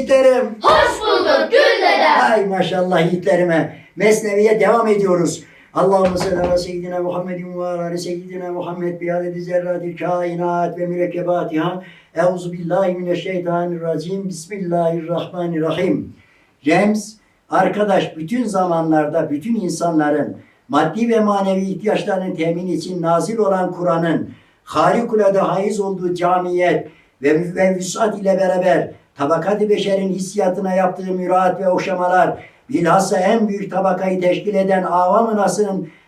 yiğitlerim. Hoş bulduk Gül dedem. Ay maşallah yiğitlerime. Mesneviye devam ediyoruz. Allahümme salli ala seyyidina Muhammedin ve ala seyyidina Muhammed bi adedi zerratil kainat ve mürekkebatiha. Euzu billahi mineşşeytanirracim. Bismillahirrahmanirrahim. Remz, arkadaş bütün zamanlarda bütün insanların maddi ve manevi ihtiyaçlarını temin için nazil olan Kur'an'ın harikulade haiz olduğu camiyet ve, ve vüsat ile beraber tabakat-ı beşerin hissiyatına yaptığı müraat ve okşamalar bilhassa en büyük tabakayı teşkil eden avam-ı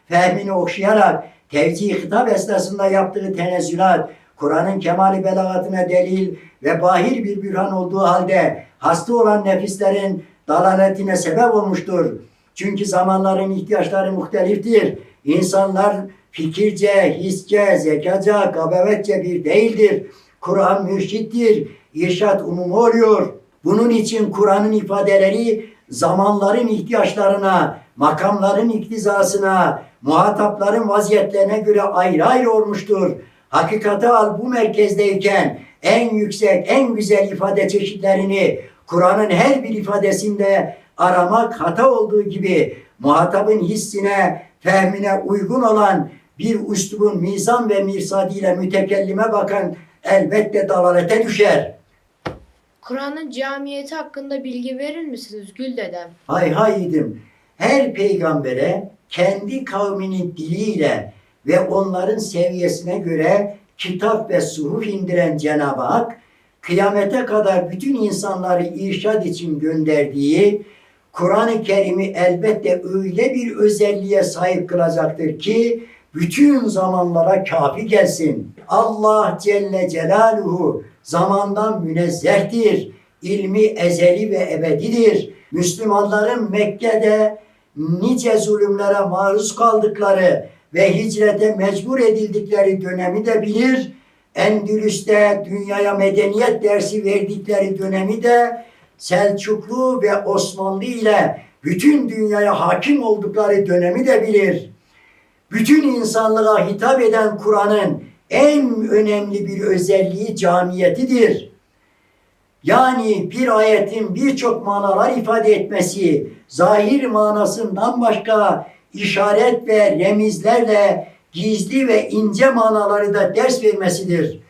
fehmini okşayarak tevcih hitap esnasında yaptığı tenezzülat Kur'an'ın kemali belagatına delil ve bahir bir bürhan olduğu halde hasta olan nefislerin dalaletine sebep olmuştur. Çünkü zamanların ihtiyaçları muhteliftir. İnsanlar fikirce, hisce, zekaca, gabevetçe bir değildir. Kur'an mürşittir, irşat umumu oluyor. Bunun için Kur'an'ın ifadeleri zamanların ihtiyaçlarına, makamların iktizasına, muhatapların vaziyetlerine göre ayrı ayrı olmuştur. Hakikate al bu merkezdeyken en yüksek, en güzel ifade çeşitlerini Kur'an'ın her bir ifadesinde aramak hata olduğu gibi muhatabın hissine, fehmine uygun olan bir üslubun mizan ve mirsadiyle mütekellime bakan elbette dalalete düşer. Kur'an'ın camiyeti hakkında bilgi verir misiniz Gül dedem? Hay hay idim. Her peygambere kendi kavminin diliyle ve onların seviyesine göre kitap ve suhuf indiren Cenab-ı Hak, kıyamete kadar bütün insanları irşad için gönderdiği Kur'an-ı Kerim'i elbette öyle bir özelliğe sahip kılacaktır ki bütün zamanlara kafi gelsin. Allah Celle Celaluhu zamandan münezzehtir. İlmi ezeli ve ebedidir. Müslümanların Mekke'de nice zulümlere maruz kaldıkları ve hicrete mecbur edildikleri dönemi de bilir. Endülüs'te dünyaya medeniyet dersi verdikleri dönemi de Selçuklu ve Osmanlı ile bütün dünyaya hakim oldukları dönemi de bilir. Bütün insanlığa hitap eden Kur'an'ın en önemli bir özelliği camiyetidir. Yani bir ayetin birçok manalar ifade etmesi, zahir manasından başka işaret ve remizlerle gizli ve ince manaları da ders vermesidir.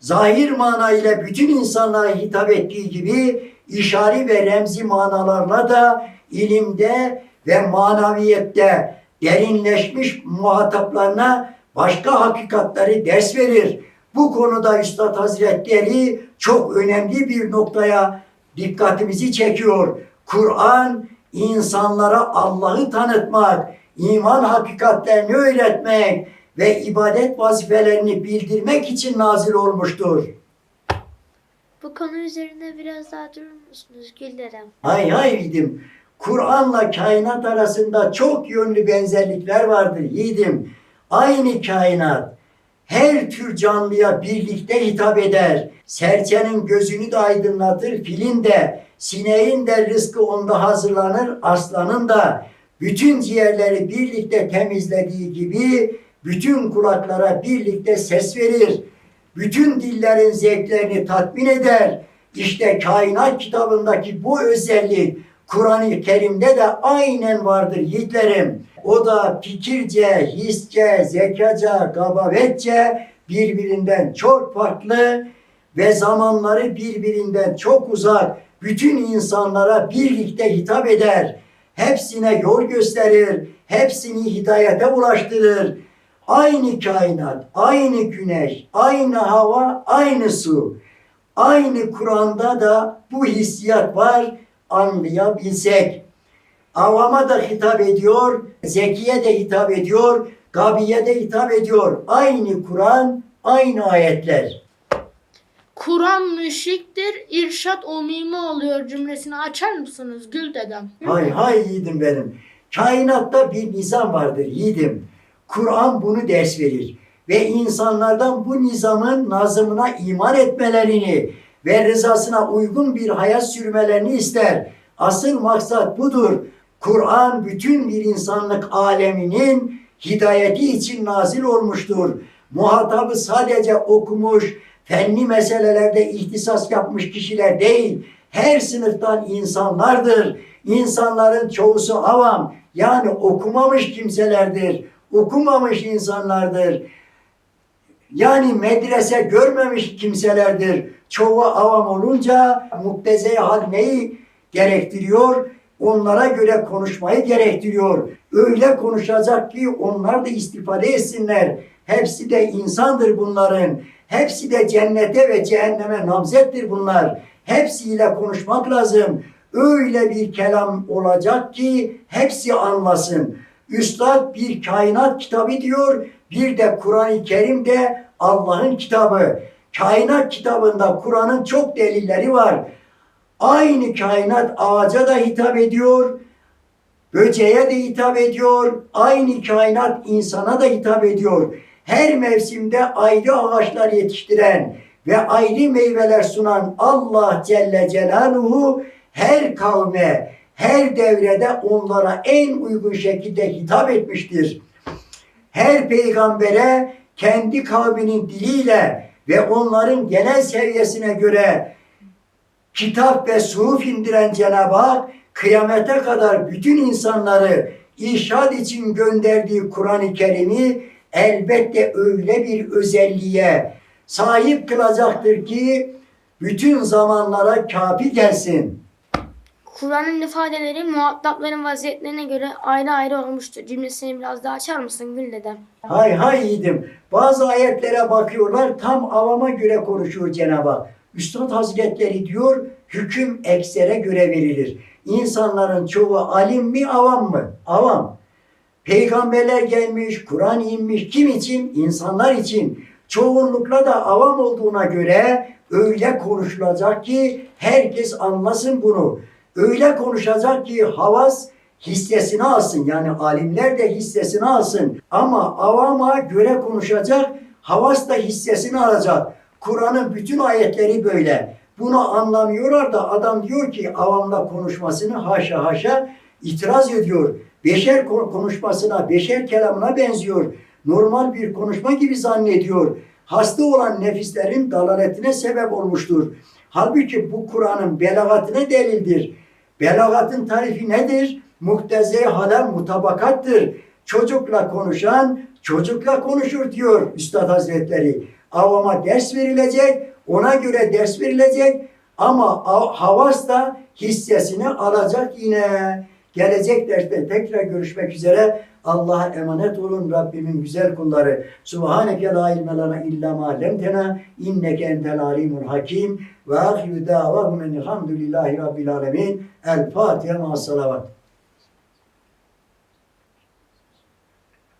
Zahir mana ile bütün insanlara hitap ettiği gibi işari ve remzi manalarla da ilimde ve manaviyette derinleşmiş muhataplarına başka hakikatleri ders verir. Bu konuda Üstad Hazretleri çok önemli bir noktaya dikkatimizi çekiyor. Kur'an insanlara Allah'ı tanıtmak, iman hakikatlerini öğretmek ve ibadet vazifelerini bildirmek için nazil olmuştur. Bu konu üzerine biraz daha durur musunuz Gül dedem? Hay hay yiğidim. Kur'an'la kainat arasında çok yönlü benzerlikler vardır yiğidim. Aynı kainat her tür canlıya birlikte hitap eder. Serçenin gözünü de aydınlatır, filin de, sineğin de rızkı onda hazırlanır, aslanın da. Bütün ciğerleri birlikte temizlediği gibi bütün kulaklara birlikte ses verir. Bütün dillerin zevklerini tatmin eder. İşte kainat kitabındaki bu özellik Kur'an-ı Kerim'de de aynen vardır yiğitlerim. O da fikirce, hisce, zekaca, gabavetçe birbirinden çok farklı ve zamanları birbirinden çok uzak bütün insanlara birlikte hitap eder. Hepsine yol gösterir, hepsini hidayete ulaştırır. Aynı kainat, aynı güneş, aynı hava, aynı su. Aynı Kur'an'da da bu hissiyat var anlayabilsek. Avama da hitap ediyor, zekiye de hitap ediyor, gabiye de hitap ediyor. Aynı Kur'an, aynı ayetler. Kur'an müşriktir, irşat umumi oluyor cümlesini açar mısınız Gül dedem? Hay hay yiğidim benim. Kainatta bir nizam vardır yiğidim. Kur'an bunu ders verir. Ve insanlardan bu nizamın nazımına iman etmelerini ve rızasına uygun bir hayat sürmelerini ister. Asıl maksat budur. Kur'an bütün bir insanlık aleminin hidayeti için nazil olmuştur. Muhatabı sadece okumuş, fenli meselelerde ihtisas yapmış kişiler değil, her sınıftan insanlardır. İnsanların çoğusu avam yani okumamış kimselerdir. Okumamış insanlardır. Yani medrese görmemiş kimselerdir. Çoğu avam olunca mukteze hal neyi gerektiriyor? Onlara göre konuşmayı gerektiriyor. Öyle konuşacak ki onlar da istifade etsinler. Hepsi de insandır bunların. Hepsi de cennete ve cehenneme namzettir bunlar. Hepsiyle konuşmak lazım. Öyle bir kelam olacak ki hepsi anlasın. Üstad bir kainat kitabı diyor, bir de Kur'an-ı Kerim de Allah'ın kitabı. Kainat kitabında Kur'an'ın çok delilleri var. Aynı kainat ağaca da hitap ediyor, böceğe de hitap ediyor, aynı kainat insana da hitap ediyor. Her mevsimde ayrı ağaçlar yetiştiren ve ayrı meyveler sunan Allah Celle Celaluhu her kavme, her devrede onlara en uygun şekilde hitap etmiştir. Her peygambere kendi kavminin diliyle ve onların genel seviyesine göre kitap ve suhuf indiren Cenab-ı Hak kıyamete kadar bütün insanları irşad için gönderdiği Kur'an-ı Kerim'i elbette öyle bir özelliğe sahip kılacaktır ki bütün zamanlara kafi gelsin. Kur'an'ın ifadeleri muhatapların vaziyetlerine göre ayrı ayrı olmuştur. Cümlesini biraz daha açar mısın Gül dedem? Hay hay yiğidim. Bazı ayetlere bakıyorlar tam avama göre konuşuyor Cenab-ı Hak. Üstad Hazretleri diyor hüküm eksere göre verilir. İnsanların çoğu alim mi avam mı? Avam. Peygamberler gelmiş, Kur'an inmiş. Kim için? İnsanlar için. Çoğunlukla da avam olduğuna göre öyle konuşulacak ki herkes anlasın bunu. Öyle konuşacak ki havas hissesini alsın. Yani alimler de hissesini alsın. Ama avama göre konuşacak, havas da hissesini alacak. Kur'an'ın bütün ayetleri böyle. Bunu anlamıyorlar da adam diyor ki avamla konuşmasını haşa haşa itiraz ediyor. Beşer ko- konuşmasına, beşer kelamına benziyor. Normal bir konuşma gibi zannediyor. Hasta olan nefislerin dalaletine sebep olmuştur. Halbuki bu Kur'an'ın belagatine delildir. Belagatın tarifi nedir? Mukteze hala mutabakattır. Çocukla konuşan çocukla konuşur diyor Üstad Hazretleri. Avama ders verilecek, ona göre ders verilecek ama av- havas da hissesini alacak yine. Gelecek derste tekrar görüşmek üzere. Allah'a emanet olun Rabbimin güzel kulları. Subhaneke la ilme lana illa ma allamtena inneke entel alimul hakim ve ahiru davahum enilhamdülillahi rabbil alemin. El Fatiha ma salavat.